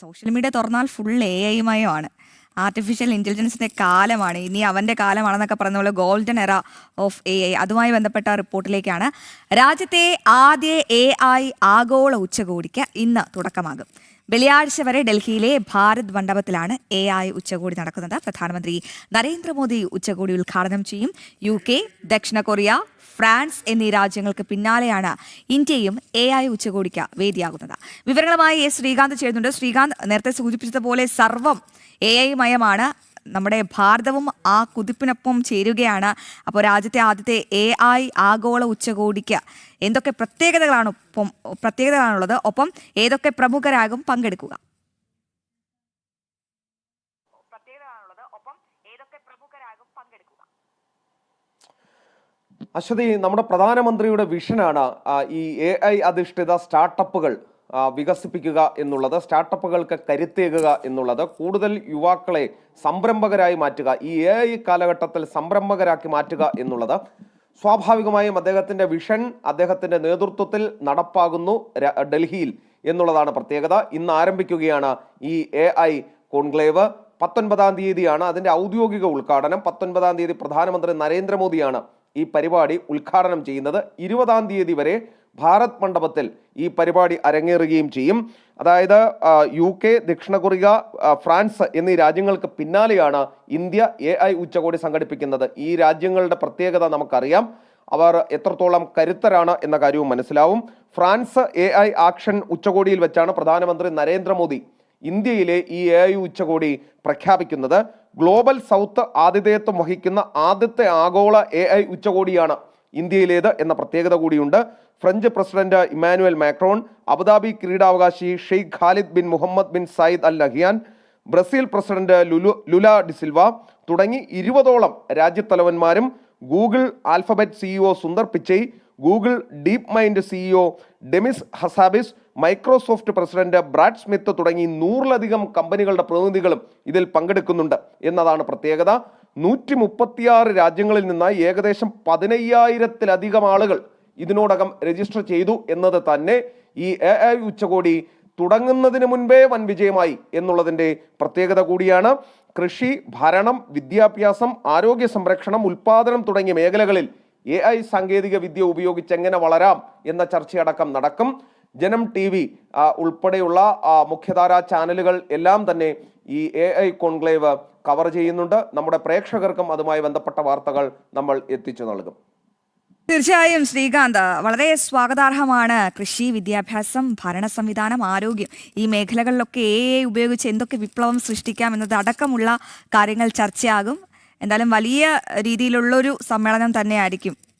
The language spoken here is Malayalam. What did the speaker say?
സോഷ്യൽ മീഡിയ തുറന്നാൽ ഫുൾ എ ഐയുമായാണ് ആർട്ടിഫിഷ്യൽ ഇന്റലിജൻസിന്റെ കാലമാണ്. ഇനി അവന്റെ കാലമാണെന്നൊക്കെ പറയുന്ന പോലെ ഗോൾഡൻ എറ ഓഫ് എ ഐ അതുമായി ബന്ധപ്പെട്ട റിപ്പോർട്ടിലേക്കാണ്. രാജ്യത്തെ ആദ്യ എ ആഗോള ഉച്ചകോടിക്ക് ഇന്ന് തുടക്കമാകും. വെള്ളിയാഴ്ച വരെ ഡൽഹിയിലെ ഭാരത് മണ്ഡപത്തിലാണ് എ ഐ ഉച്ചകോടി നടക്കുന്നത്. പ്രധാനമന്ത്രി നരേന്ദ്രമോദി ഉച്ചകോടി ഉദ്ഘാടനം ചെയ്യും. യു കെ ദക്ഷിണ കൊറിയ ഫ്രാൻസ് എന്നീ രാജ്യങ്ങൾക്ക് പിന്നാലെയാണ് ഇന്ത്യയും എ ഐ ഉച്ചകോടിക്ക് വേദിയാകുന്നത്. വിവരങ്ങളുമായി എസ് ശ്രീകാന്ത് ചേരുന്നുണ്ട്. ശ്രീകാന്ത് നേരത്തെ സൂചിപ്പിച്ചതുപോലെ സർവം എ ഐ മയമാണ്. നമ്മുടെ ഭാരതവും ആ കുതിപ്പിനൊപ്പം ചേരുകയാണ്. അപ്പോൾ രാജ്യത്തെ ആദ്യത്തെ എ ഐ ആഗോള ഉച്ചകോടിക്ക് എന്തൊക്കെ പ്രത്യേകതകളാണ് ഒപ്പം പ്രത്യേകതകളാണുള്ളത്? ഒപ്പം ഏതൊക്കെ പ്രമുഖരാകും പങ്കെടുക്കുക? പ്രത്യേകതകളാണുള്ളത്. ഒപ്പം ഏതൊക്കെ പ്രമുഖരാകും പങ്കെടുക്കുക? അശ്വതി നമ്മുടെ പ്രധാനമന്ത്രിയുടെ വിഷനാണ് ഈ എ ഐ അധിഷ്ഠിത സ്റ്റാർട്ടപ്പുകൾ. വികസിപ്പിക്കുക എന്നുള്ളത് സ്റ്റാർട്ടപ്പുകൾക്ക് കരുത്തേകുക എന്നുള്ളത് കൂടുതൽ യുവാക്കളെ സംരംഭകരായി മാറ്റുക ഈ എ ഐ കാലഘട്ടത്തിൽ സംരംഭകരാക്കി മാറ്റുക എന്നുള്ളത് സ്വാഭാവികമായും അദ്ദേഹത്തിന്റെ വിഷൻ അദ്ദേഹത്തിന്റെ നേതൃത്വത്തിൽ നടപ്പാകുന്നു ഡൽഹിയിൽ എന്നുള്ളതാണ് പ്രത്യേകത. ഇന്ന് ആരംഭിക്കുകയാണ് ഈ എ ഐ കോൺക്ലേവ്. പത്തൊൻപതാം തീയതിയാണ് അതിന്റെ ഔദ്യോഗിക ഉദ്ഘാടനം. പത്തൊൻപതാം തീയതി പ്രധാനമന്ത്രി നരേന്ദ്രമോദിയാണ് ഈ പരിപാടി ഉദ്ഘാടനം ചെയ്യുന്നത്. ഇരുപതാം തീയതി വരെ ഭാരത് മണ്ഡപത്തിൽ ഈ പരിപാടി അരങ്ങേറുകയും ചെയ്യും. അതായത് യു കെ ദക്ഷിണ കൊറിയ ഫ്രാൻസ് എന്നീ രാജ്യങ്ങൾക്ക് പിന്നാലെയാണ് ഇന്ത്യ എ ഐ ഉച്ചകോടി സംഘടിപ്പിക്കുന്നത്. ഈ രാജ്യങ്ങളുടെ പ്രത്യേകത നമുക്കറിയാം. അവർ എത്രത്തോളം കരുത്തരാണ് എന്ന കാര്യവും മനസ്സിലാവും. ഫ്രാൻസ് എ ഐ ആക്ഷൻ ഉച്ചകോടിയിൽ വെച്ചാണ് പ്രധാനമന്ത്രി നരേന്ദ്രമോദി ഇന്ത്യയിലെ ഈ എ ഐ ഉച്ചകോടി പ്രഖ്യാപിക്കുന്നത്. ഗ്ലോബൽ സൗത്ത് ആതിഥേയത്വം വഹിക്കുന്ന ആദ്യത്തെ ആഗോള എ ഐ ഉച്ചകോടിയാണ് ഇന്ത്യയിലേത് എന്ന പ്രത്യേകത കൂടിയുണ്ട്. French president Emmanuel Macron Abu Dhabi കിരീടാവകാശി Sheikh Khalid bin Mohammed bin Zayed Al Nahyan Brazil president Lulu Lula da Silva തുടങ്ങി ഇരുപതോളം രാജ്യത്തലവന്മാരും Google Alphabet CEO Sundar Pichai Google DeepMind CEO Demis Hassabis Microsoft president Brad Smith തുടങ്ങി നൂറിലധികം കമ്പനികളുടെ പ്രതിനിധികളും ഇതിൽ പങ്കെടുക്കുന്നുണ്ട് എന്നതാണ് പ്രത്യേകത. നൂറ്റി മുപ്പത്തിയാറ് രാജ്യങ്ങളിൽ നിന്നായി ഏകദേശം പതിനയ്യായിരത്തിലധികം ആളുകൾ ഇതിനോടകം രജിസ്റ്റർ ചെയ്തു എന്നത് തന്നെ ഈ എ ഐ ഉച്ചകോടി തുടങ്ങുന്നതിന് മുൻപേ വൻ വിജയമായി എന്നുള്ളതിന്റെ പ്രത്യേകത കൂടിയാണ്. കൃഷി ഭരണം വിദ്യാഭ്യാസം ആരോഗ്യ സംരക്ഷണം ഉൽപാദനം തുടങ്ങിയ മേഖലകളിൽ എ ഐ സാങ്കേതിക വിദ്യ ഉപയോഗിച്ച് എങ്ങനെ വളരാം എന്ന ചർച്ചയടക്കം നടക്കും. ജനം ടി വി ഉൾപ്പെടെയുള്ള മുഖ്യധാരാ ചാനലുകൾ എല്ലാം തന്നെ ഈ എ ഐ കോൺക്ലേവ് കവർ ചെയ്യുന്നുണ്ട്. നമ്മുടെ പ്രേക്ഷകർക്കും അതുമായി ബന്ധപ്പെട്ട വാർത്തകൾ നമ്മൾ എത്തിച്ചു നൽകും. തീർച്ചയായും ശ്രീകാന്ത് വളരെ സ്വാഗതാർഹമാണ് കൃഷി വിദ്യാഭ്യാസം ഭരണ സംവിധാനം ആരോഗ്യം ഈ മേഖലകളിലൊക്കെ എ ഉപയോഗിച്ച് എന്തൊക്കെ വിപ്ലവം സൃഷ്ടിക്കാം എന്നത് അടക്കമുള്ള കാര്യങ്ങൾ ചർച്ചയാകും. എന്തായാലും വലിയ രീതിയിലുള്ളൊരു സമ്മേളനം തന്നെയായിരിക്കും.